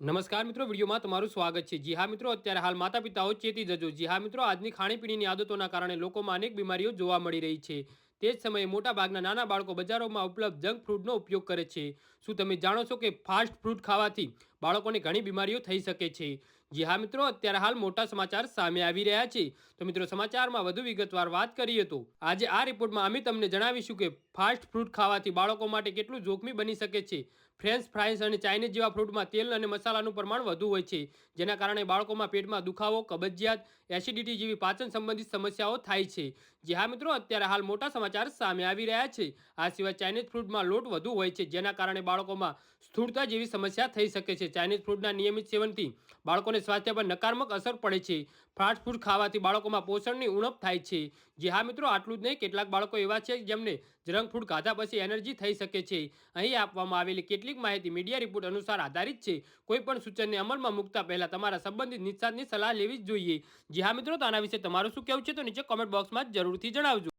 નમસ્કાર મિત્રો, વિડીયોમાં તમારું સ્વાગત છે. જી હા મિત્રો, અત્યારે હાલ માતા પિતાઓ ચેતી જજો. જી હા મિત્રો, આજની ખાણીપીણીની આદતોના કારણે લોકોમાં અનેક બીમારીઓ જોવા મળી રહી છે. તે જ સમયે મોટા ભાગના નાના બાળકો બજારોમાં ઉપલબ્ધ જંક ફ્રૂટનો ઉપયોગ કરે છે. શું તમે જાણો છો કે ફાસ્ટ ફ્રૂટ ખાવાથી બાળકોને ઘણી બીમારીઓ થઈ શકે છે? જી હા મિત્રો, અત્યારે હાલ મોટા સમાચાર સામે આવી રહ્યા છે. તો મિત્રો, સમાચારમાં વધુ વિગતવાર વાત કરીએ તો આજે આ રિપોર્ટમાં અમે તમને જણાવીશું કે ફાસ્ટ ફ્રૂટ ખાવાથી બાળકો માટે કેટલું જોખમી બની શકે છે. ફ્રેન્ચ ફ્રાઈસ અને ચાઇનીઝ જેવા ફ્રૂટમાં તેલ અને મસાલાનું પ્રમાણ વધુ હોય છે, જેના કારણે બાળકોમાં પેટમાં દુખાવો, કબજિયાત, એસિડિટી જેવી પાચન સંબંધિત સમસ્યાઓ થાય છે. જે હા મિત્રો, અત્યારે હાલ મોટા સમાચાર સામે આવી રહ્યા છે. આ સિવાય ચાઇનીઝ ફૂડમાં લોટ વધુ હોય છે, જેના કારણે બાળકોમાં સ્થૂળતા જેવી સમસ્યા થઈ શકે છે. ચાઇનીઝ ફૂડના નિયમિત સેવનથી બાળકોને સ્વાસ્થ્ય પર નકારાત્મક અસર પડે છે. ફાસ્ટ ફૂડ ખાવાથી બાળકોમાં પોષણની ઉણપ થાય છે. જે હા મિત્રો, આટલું જ નહીં, કેટલાક બાળકો એવા છે જેમને જંક ફૂડ ખાધા પછી એનર્જી થઈ શકે છે. અહીં આપવામાં આવેલી કેટલીક માહિતી મીડિયા રિપોર્ટ અનુસાર આધારિત છે. કોઈપણ સૂચનને અમલમાં મૂકતા પહેલાં તમારા સંબંધિત નિષ્ણાતની સલાહ લેવી જ જોઈએ. જી હા મિત્રો, તો આના વિશે તમારું શું કહેવું છે, તો નીચે કોમેન્ટ બોક્સમાં જરૂરથી જણાવજો.